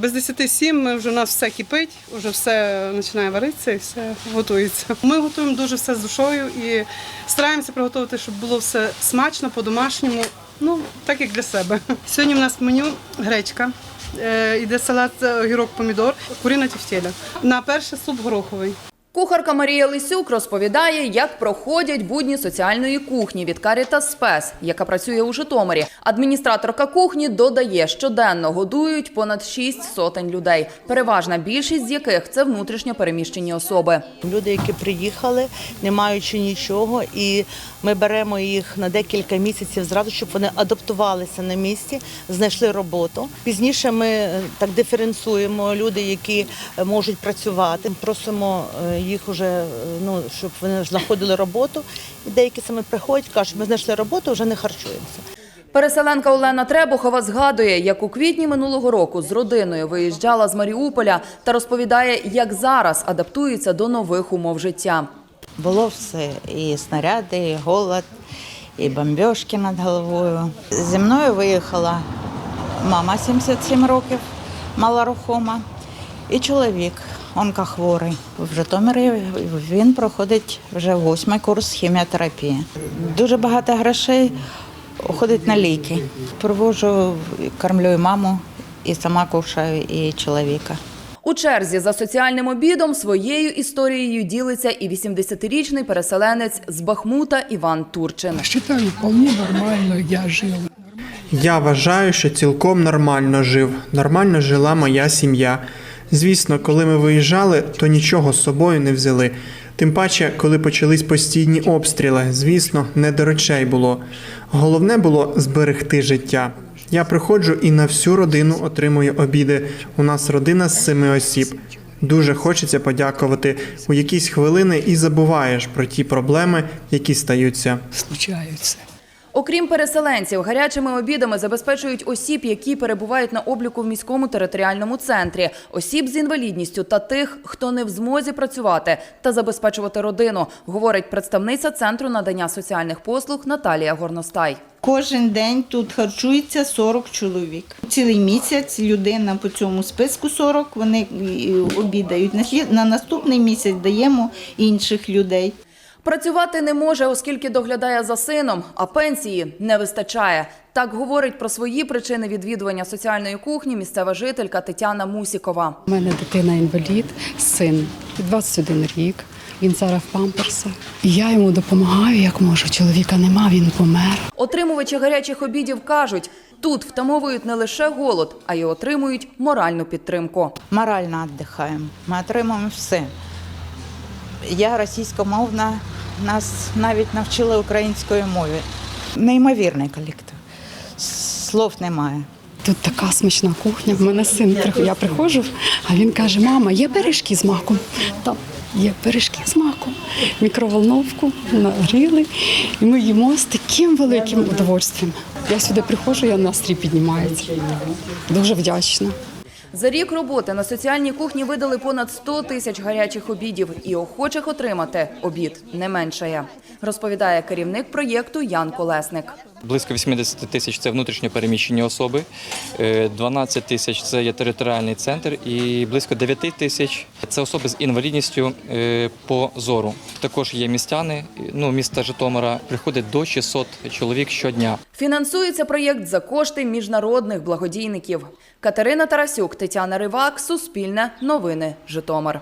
Без 10 сім ми вже у нас все кипить, вже все починає варитися і все готується. Ми готуємо дуже все з душою і стараємося приготувати, щоб було все смачно, по-домашньому, ну так як для себе. Сьогодні в нас меню гречка. е, Іде салат е, огірок помідор, курина тефтеля. На перше суп гороховий. Кухарка Марія Лисюк розповідає, як проходять будні соціальної кухні від Caritas Спес, яка працює у Житомирі. Адміністраторка кухні додає, щоденно годують понад шість сотень людей, переважна більшість з яких це внутрішньо переміщені особи. Люди, які приїхали, не маючи нічого, і ми беремо їх на декілька місяців зразу, щоб вони адаптувалися на місці, знайшли роботу. Пізніше ми е, так диференціюємо люди, які е, можуть працювати. Просимо е, їх уже, ну щоб вони знаходили роботу. І деякі саме приходять, кажуть, ми знайшли роботу, вже не харчуємося. Переселенка Олена Требухова згадує, як у квітні минулого року з родиною виїжджала з Маріуполя та розповідає, як зараз адаптується до нових умов життя. Було все. І снаряди, і голод, і бомбіжки над головою. Зі мною виїхала мама 77 років, малорухома, і чоловік, онкохворий. В Житомирі він проходить вже восьмий курс хіміотерапії. Дуже багато грошей уходить на ліки. Привожу, кормлю і маму, і сама кушаю, і чоловіка. У черзі за соціальним обідом своєю історією ділиться і 80-річний переселенець з Бахмута Іван Турчин. Считаю, вполне нормально я жил. Я вважаю, що цілком нормально жив, нормально жила моя сім'я. Звісно, коли ми виїжджали, то нічого з собою не взяли. Тим паче, коли почались постійні обстріли, звісно, не до речей було. Головне було зберегти життя. Я приходжу і на всю родину отримую обіди. У нас родина з семи осіб. Дуже хочеться подякувати у якісь хвилини і забуваєш про ті проблеми, які стаються. Случаются. Окрім переселенців, гарячими обідами забезпечують осіб, які перебувають на обліку в міському територіальному центрі, осіб з інвалідністю та тих, хто не в змозі працювати та забезпечувати родину, говорить представниця центру надання соціальних послуг Наталія Горностай. Кожен день тут харчується 40 чоловік. Цілий місяць людина по цьому списку 40, вони обідають. На слід- На наступний місяць даємо інших людей. Працювати не може, оскільки доглядає за сином, а пенсії не вистачає. Так говорить про свої причини відвідування соціальної кухні місцева жителька Тетяна Мусікова. У мене дитина інвалід, син 21 рік. Він зараз в памперсах. Я йому допомагаю, як можу. Чоловіка нема, він помер. Отримувачі гарячих обідів кажуть, тут втамовують не лише голод, а й отримують моральну підтримку. Морально віддихаємо. Ми отримуємо все. Я російськомовна, нас навіть навчили української мові. Неймовірний колектив. Слов немає. Тут така смачна кухня. В мене син я приходжу, а він каже: мама, є пиріжки з маком. Там є пиріжки з маком. Мікроволновку нагріли, і ми їмо з таким великим удовольствием. Я сюди приходжу, я настрій піднімається. Дуже вдячна. За рік роботи на соціальній кухні видали понад 100 тисяч гарячих обідів, і охочих отримати обід не меншає, розповідає керівник проєкту Ян Колесник. Близько 80 тисяч це внутрішньо переміщені особи, е, 12 тисяч це є територіальний центр, і близько 9 тисяч це особи з інвалідністю е, по зору. Також є містяни. Ну, міста Житомира приходить до 600 чоловік щодня. Фінансується проєкт за кошти міжнародних благодійників. Катерина Тарасюк, Тетяна Ривак, Суспільне, Новини, Житомир.